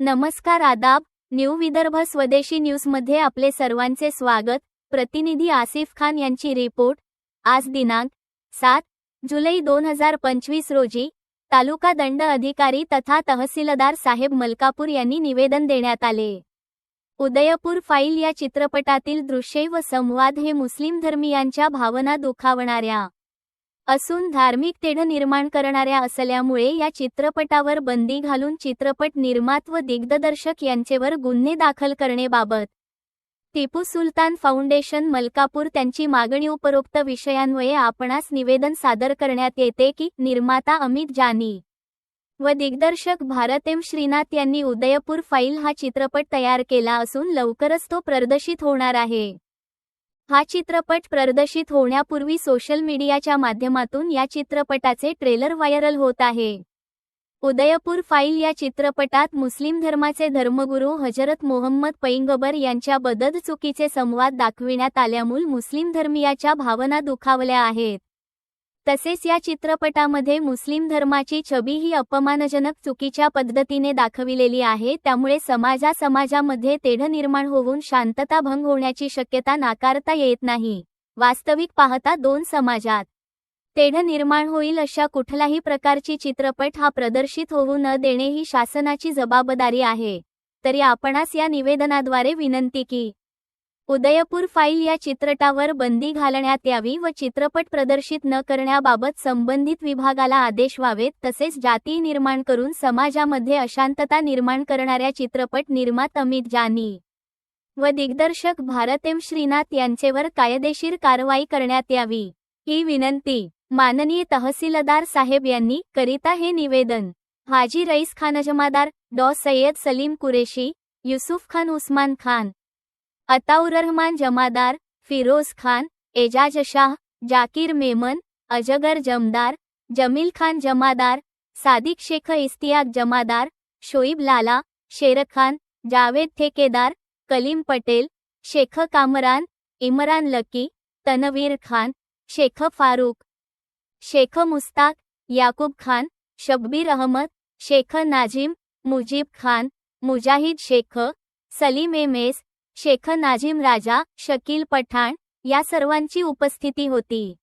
नमस्कार आदाब न्यू विदर्भ स्वदेशी न्यूजमध्ये आपले सर्वांचे स्वागत. प्रतिनिधी आसिफ खान यांची रिपोर्ट. आज दिनांक सात जुलै दोन हजार पंचवीस रोजी तालुका दंड अधिकारी तथा तहसीलदार साहेब मलकापूर यांनी निवेदन देण्यात आले. उदयपूर फाईल या चित्रपटातील दृश्ये व संवाद हे मुस्लिम धर्मियांच्या भावना दुखावणाऱ्या असून धार्मिक तेढ निर्माण करणाऱ्या असल्यामुळे या चित्रपटावर बंदी घालून चित्रपट निर्मात व दिग्दर्शक यांचेवर गुन्हे दाखल करण्याबाबत टिपू सुलतान फाउंडेशन मलकापूर त्यांची मागणी उपरोक्त विषयांमुळे आपणास निवेदन सादर करण्यात येते की निर्माता अमित जानी व दिग्दर्शक भारतेम श्रीनाथ यांनी उदयपूर फाईल हा चित्रपट तयार केला असून लवकरच तो प्रदर्शित होणार आहे. हा चित्रपट प्रदर्शित होण्यापूर्वी सोशल मीडियाच्या माध्यमातून या चित्रपटाचे ट्रेलर व्हायरल होत आहे. उदयपूर फाईल या चित्रपटात मुस्लिम धर्माचे धर्मगुरू हजरत मोहम्मद पैगंबर यांच्याबद्दल चुकीचे संवाद दाखविण्यात आल्यामुळे मुस्लिम धर्मियाच्या भावना दुखावल्या आहेत. तसेच या चित्रपटामध्ये मुस्लिम धर्माची छबी ही अपमानजनक चुकीच्या पद्धतीने दाखविलेली आहे त्यामुळे समाजा समाजामध्ये तेढ निर्माण होऊन शांतता भंग होण्याची शक्यता नाकारता येत नाही. वास्तविक पाहता दोन समाजात तेढ निर्माण होईल अशा कुठलाही प्रकारची चित्रपट हा प्रदर्शित होऊ न देणे ही शासनाची जबाबदारी आहे. तरी आपणास या निवेदनाद्वारे विनंती की उदयपूर फाईल या चित्रटावर बंदी घालण्यात यावी व चित्रपट प्रदर्शित न करण्याबाबत संबंधित विभागाला आदेश व्हावेत तसेच जाती निर्माण करून समाजामध्ये अशांतता निर्माण करणाऱ्या चित्रपट निर्मात अमित जानी व दिग्दर्शक भारत एम श्रीनाथ यांचेवर कायदेशीर कारवाई करण्यात यावी. ही विनंती माननीय तहसीलदार साहेब यांनी करिता हे निवेदन. हाजी रईस खान जमादार डॉ सय्यद सलीम कुरेशी युसुफ खान उस्मान खान अताउर रहमान जमादार, फिरोज खान, एजाज शाह, जाकीर मेमन, अजगर जमदार, जमील खान जमादार, सादिक शेख इस्तियाक जमादार, शोईब लाला शेर खान, जावेद ठेकेदार, कलीम पटेल, शेख कामरान, इमरान लकी, तनवीर खान, शेख फारूक, शेख मुस्ताक, याकूब खान, शब्बीर अहमद, शेख नाजिम, मुजीब खान, मुजाहिद शेख, सलीम एमेस शेख नाझीम राजा शकील पठाण या सर्वांची उपस्थिती होती.